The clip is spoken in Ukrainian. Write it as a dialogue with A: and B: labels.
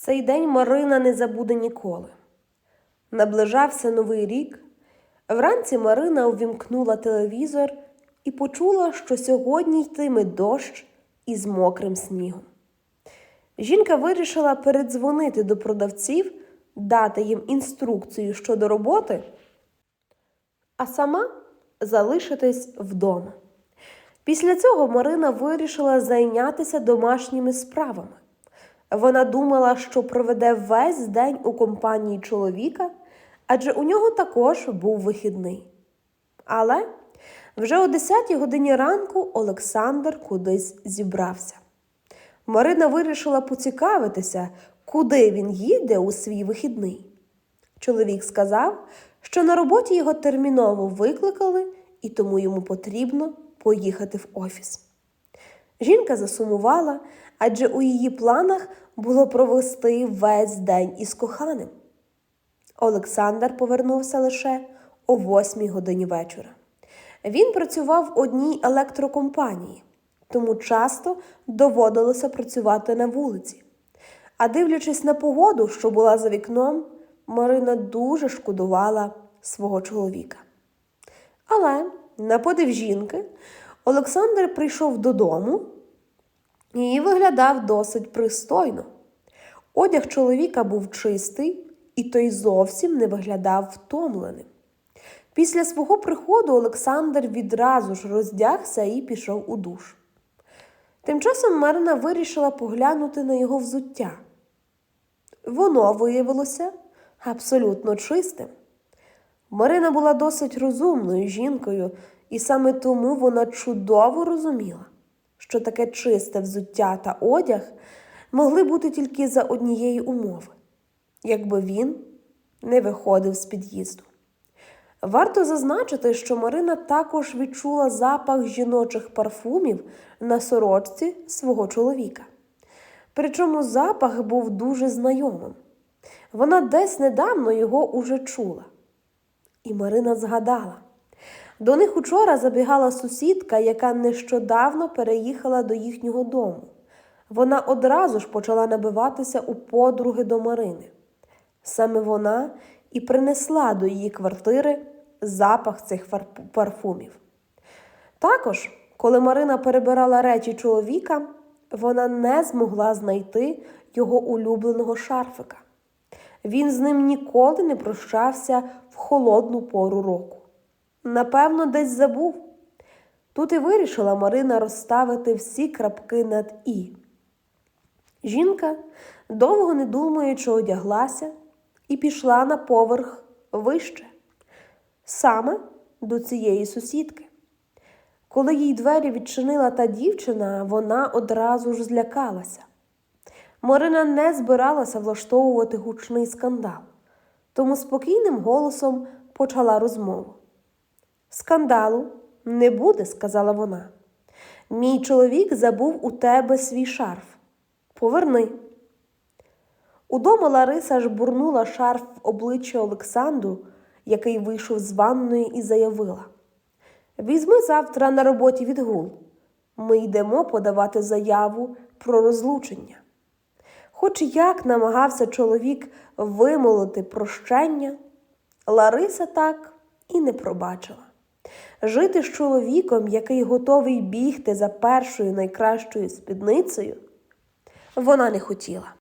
A: Цей день Марина не забуде ніколи. Наближався новий рік. Вранці Марина увімкнула телевізор і почула, що сьогодні йтиме дощ із мокрим снігом. Жінка вирішила передзвонити до продавців, дати їм інструкцію щодо роботи, а сама залишитись вдома. Після цього Марина вирішила зайнятися домашніми справами. Вона думала, що проведе весь день у компанії чоловіка, адже у нього також був вихідний. Але вже о 10 годині ранку Олександр кудись зібрався. Марина вирішила поцікавитися, куди він їде у свій вихідний. Чоловік сказав, що на роботі його терміново викликали, і тому йому потрібно поїхати в офіс. Жінка засумувала, адже у її планах було провести весь день із коханим. Олександр повернувся лише о 8 годині вечора. Він працював в одній електрокомпанії, тому часто доводилося працювати на вулиці. А дивлячись на погоду, що була за вікном, Марина дуже шкодувала свого чоловіка. Але, на подив жінки, Олександр прийшов додому і виглядав досить пристойно. Одяг чоловіка був чистий, і той зовсім не виглядав втомленим. Після свого приходу Олександр відразу ж роздягся і пішов у душ. Тим часом Марина вирішила поглянути на його взуття. Воно виявилося абсолютно чистим. Марина була досить розумною жінкою, і саме тому вона чудово розуміла, що таке чисте взуття та одяг могли бути тільки за однієї умови, якби він не виходив з під'їзду. Варто зазначити, що Марина також відчула запах жіночих парфумів на сорочці свого чоловіка. Причому запах був дуже знайомим. Вона десь недавно його уже чула. І Марина згадала. До них учора забігала сусідка, яка нещодавно переїхала до їхнього дому. Вона одразу ж почала набиватися у подруги до Марини. Саме вона і принесла до її квартири запах цих парфумів. Також, коли Марина перебирала речі чоловіка, вона не змогла знайти його улюбленого шарфика. Він з ним ніколи не прощався в холодну пору року. Напевно, десь забув. Тут і вирішила Марина розставити всі крапки над І. Жінка, довго не думаючи, одяглася і пішла на поверх вище, саме до цієї сусідки. Коли їй двері відчинила та дівчина, вона одразу ж злякалася. Марина не збиралася влаштовувати гучний скандал, тому спокійним голосом почала розмову. Скандалу не буде, сказала вона. Мій чоловік забув у тебе свій шарф. Поверни. Удома Лариса ж бурнула шарф в обличчя Олександру, який вийшов з ванної, і заявила: Візьми завтра на роботі відгул. Ми йдемо подавати заяву про розлучення. Хоч як намагався чоловік вимолити прощення, Лариса так і не пробачила. Жити з чоловіком, який готовий бігти за першою найкращою спідницею, вона не хотіла.